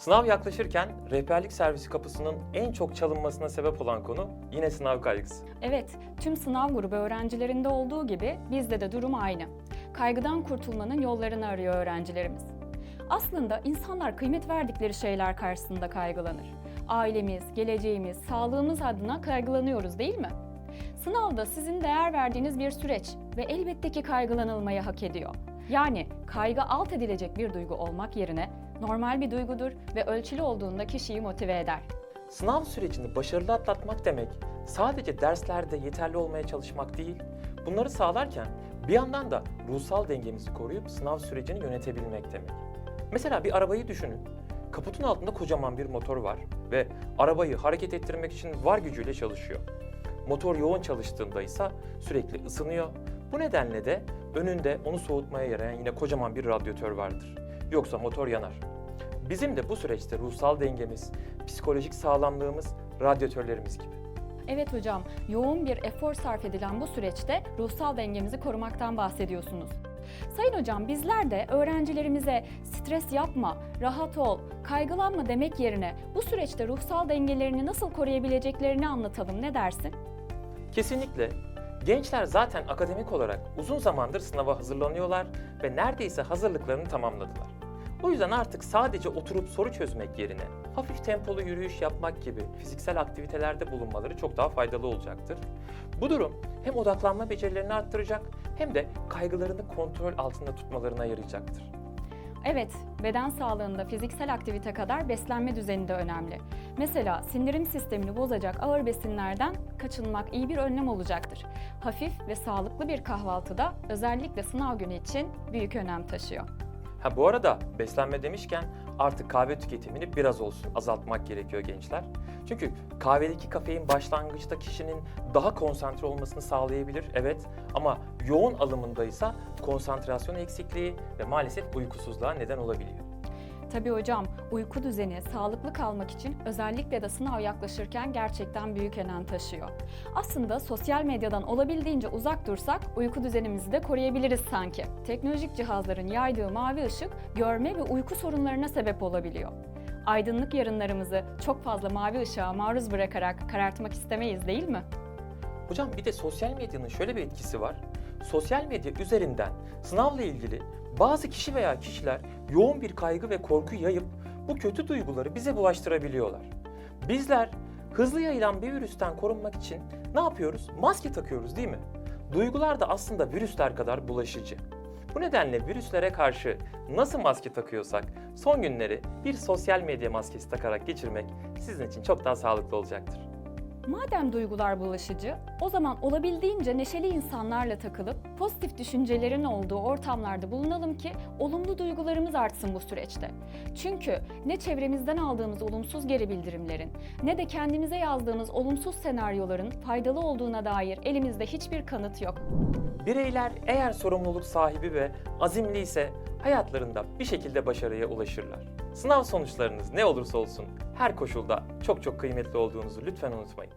Sınav yaklaşırken rehberlik servisi kapısının en çok çalınmasına sebep olan konu yine sınav kaygısı. Evet, tüm sınav grubu öğrencilerinde olduğu gibi bizde de durum aynı. Kaygıdan kurtulmanın yollarını arıyor öğrencilerimiz. Aslında insanlar kıymet verdikleri şeyler karşısında kaygılanır. Ailemiz, geleceğimiz, sağlığımız adına kaygılanıyoruz değil mi? Sınavda sizin değer verdiğiniz bir süreç ve elbette ki kaygılanılmayı hak ediyor. Yani kaygı alt edilecek bir duygu olmak yerine normal bir duygudur ve ölçülü olduğunda kişiyi motive eder. Sınav sürecini başarılı atlatmak demek sadece derslerde yeterli olmaya çalışmak değil, bunları sağlarken bir yandan da ruhsal dengemizi koruyup sınav sürecini yönetebilmek demek. Mesela bir arabayı düşünün. Kaputun altında kocaman bir motor var ve arabayı hareket ettirmek için var gücüyle çalışıyor. Motor yoğun çalıştığında ise sürekli ısınıyor. Bu nedenle de önünde onu soğutmaya yarayan yine kocaman bir radyatör vardır. Yoksa motor yanar. Bizim de bu süreçte ruhsal dengemiz, psikolojik sağlamlığımız radyatörlerimiz gibi. Evet hocam, yoğun bir efor sarf edilen bu süreçte ruhsal dengemizi korumaktan bahsediyorsunuz. Sayın hocam bizler de öğrencilerimize stres yapma, rahat ol, kaygılanma demek yerine bu süreçte ruhsal dengelerini nasıl koruyabileceklerini anlatalım ne dersin? Kesinlikle. Gençler zaten akademik olarak uzun zamandır sınava hazırlanıyorlar ve neredeyse hazırlıklarını tamamladılar. O yüzden artık sadece oturup soru çözmek yerine hafif tempolu yürüyüş yapmak gibi fiziksel aktivitelerde bulunmaları çok daha faydalı olacaktır. Bu durum hem odaklanma becerilerini arttıracak hem de kaygılarını kontrol altında tutmalarına yarayacaktır. Evet, beden sağlığında fiziksel aktivite kadar beslenme düzeni de önemli. Mesela sindirim sistemini bozacak ağır besinlerden kaçınmak iyi bir önlem olacaktır. Hafif ve sağlıklı bir kahvaltıda özellikle sınav günü için büyük önem taşıyor. Ha bu arada beslenme demişken artık kahve tüketimini biraz olsun azaltmak gerekiyor gençler. Çünkü kahvedeki kafein başlangıçta kişinin daha konsantre olmasını sağlayabilir evet ama yoğun alımında ise konsantrasyon eksikliği ve maalesef uykusuzluğa neden olabiliyor. Tabii hocam, uyku düzeni sağlıklı kalmak için özellikle de sınav yaklaşırken gerçekten büyük önem taşıyor. Aslında sosyal medyadan olabildiğince uzak dursak uyku düzenimizi de koruyabiliriz sanki. Teknolojik cihazların yaydığı mavi ışık görme ve uyku sorunlarına sebep olabiliyor. Aydınlık yarınlarımızı çok fazla mavi ışığa maruz bırakarak karartmak istemeyiz değil mi? Hocam bir de sosyal medyanın şöyle bir etkisi var. Sosyal medya üzerinden sınavla ilgili bazı kişi veya kişiler yoğun bir kaygı ve korku yayıp bu kötü duyguları bize bulaştırabiliyorlar. Bizler hızlı yayılan bir virüsten korunmak için ne yapıyoruz? Maske takıyoruz değil mi? Duygular da aslında virüsler kadar bulaşıcı. Bu nedenle virüslere karşı nasıl maske takıyorsak son günleri bir sosyal medya maskesi takarak geçirmek sizin için çok daha sağlıklı olacaktır. Madem duygular bulaşıcı, o zaman olabildiğince neşeli insanlarla takılıp pozitif düşüncelerin olduğu ortamlarda bulunalım ki olumlu duygularımız artsın bu süreçte. Çünkü ne çevremizden aldığımız olumsuz geri bildirimlerin ne de kendimize yazdığımız olumsuz senaryoların faydalı olduğuna dair elimizde hiçbir kanıt yok. Bireyler eğer sorumluluk sahibi ve azimli ise hayatlarında bir şekilde başarıya ulaşırlar. Sınav sonuçlarınız ne olursa olsun her koşulda çok çok kıymetli olduğunuzu lütfen unutmayın.